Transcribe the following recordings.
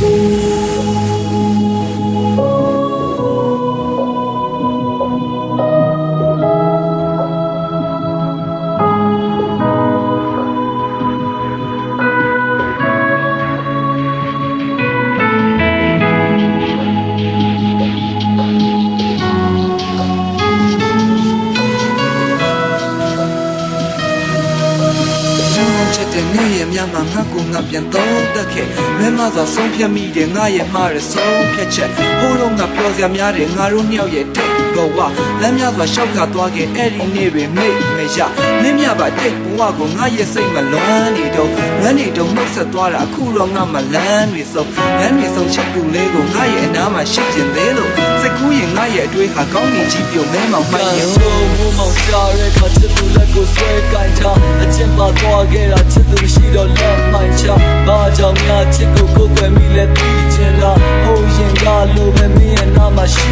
Ooh. ချစ်တဲ့နေ့ရဲ့မြမှာငါကူငါပြန်တော့တက်ခဲ့မဲမစွာဆုံးဖြတ်မိတယ်ငါရဲ့မှားရဆုံးဖြတ်ချက်ဟိုးတော့ငါပြောစရာများတယ်ငါတို့နှစ်ယောက်ရဲ့တိတ်ကောဝလမ်းများစွာရှောက်ခါသွားခဲ့အဲ့ဒီနေ့တွေမိတ်မရနင်းမြပါတိတ်ဘဝကိုငါရဲ့စိတ်မလွမ်းနေတော့ငန်းနေတော့နှုတ်ဆက်သွားတာအခုတော့ငါမလန်းတွေဆုံးလမ်းတွေဆုံးချက်ကူလေးကိုငါရဲ့အနားမှာရှိကျင်သေးလို့စိတ်ကူးရင်ငါရဲ့အတွေးဟာကောင်းနေကြီးပြုံမဲမောင်မှတ်ရင်ဆိုမမောင်ရှားရဲခါချစ်သူလက်ကိုဆွဲကိုင် ထားအကျင့်ပါသွားခဲ့တာချစ်သူရှိတော့လက်မှန်ချဘာကြောင့်များချစ်ကိုကိုယ်ွယ်မိလဲသိချင်လားဟိုရင်ကလိုပဲမင်းရဲ့နာမှာရှိ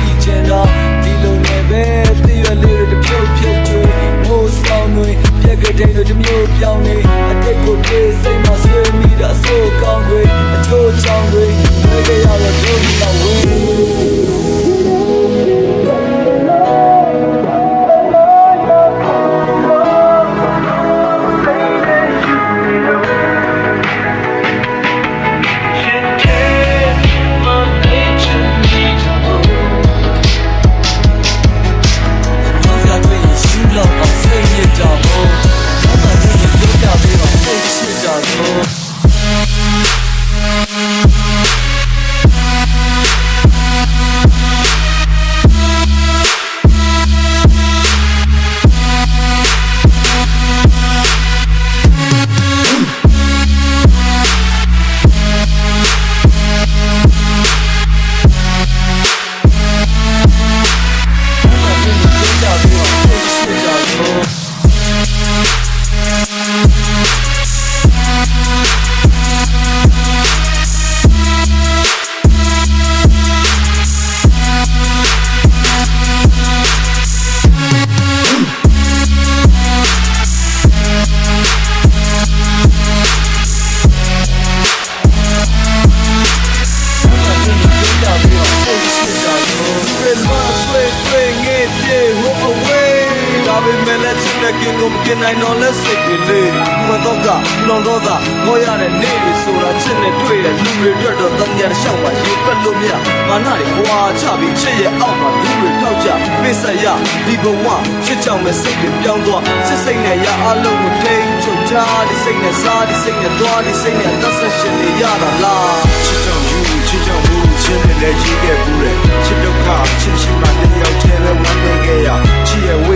တဲ့ကင်းကိုမกินနိုင်တော့လက်စိတ်တွေလေးမတော့ကလွန်တော့ကငေါ်ရတဲ့နေ့တွေဆိုတာချစ်နဲ့တွေ့တဲ့လူတွေအတွက်တော့တန်ရာရှောက်ပါရေပက်လို့မရမာနတွေခွာချပြီးချစ်ရဲ့အောက်မှာလူတွေထောက်ကြပိစရဒီဘဝချစ်ကြောင်မဲ့စိတ်တွေပြောင်းသွားချစ်စိတ်နဲ့ရအလုံးကိုထိန်ချုပ်ချဒီစိတ်နဲ့စားဒီစိတ်နဲ့သွားဒီစိတ်နဲ့သက်ဆက်ရှင်နေရတာလားချစ်ကြောင်ယူချစ်ကြောင်မှုချင်းနဲ့လည်းရေးခဲ့ဘူးတဲ့ချစ်ဒုက္ခချစ်ရှိမှတယောက်တည်းပဲဝမ်းနေခဲ့ရချစ်ရဲ့ဝေး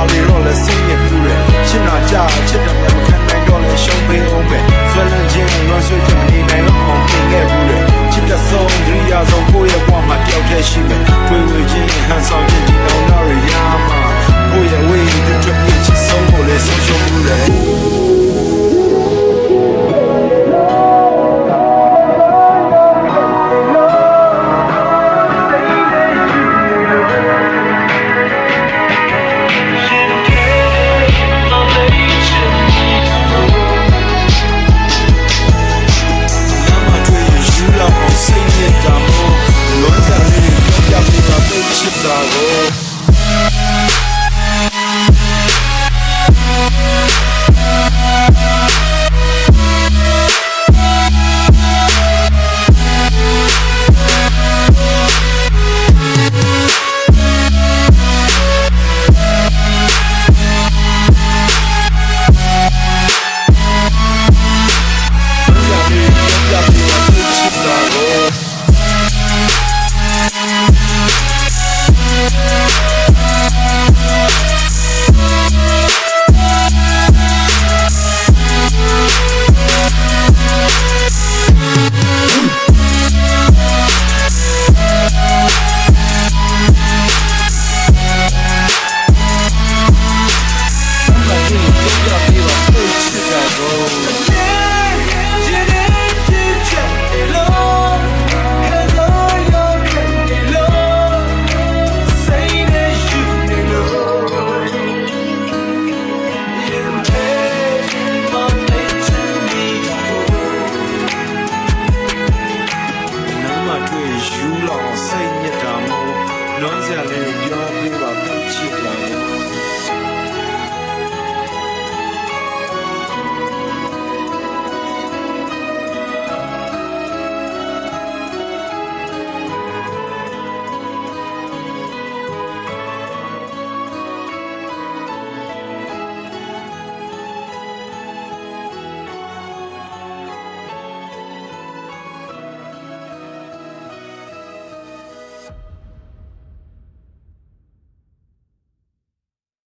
ဟာလေတော့လဲစင်းရပြူတယ်ရှင်းနာကြချစ်တယ်မခံနိုင်တော့လဲရှုံးပေးအောင်ပဲဆွဲလန်းခြင်းလွန်ဆွေးခြင်းမနေနိုင်တော့အောင်ပြင်ခဲ့ဘူးတယ်ချစ်တဲ့ဆုံးဒရိယာဆုံးကိုယ့်ရဲ့ဘဝမှာတယောက်တည်းရှိမယ်တွေ့ဝေခြင်းဟန်ဆောင်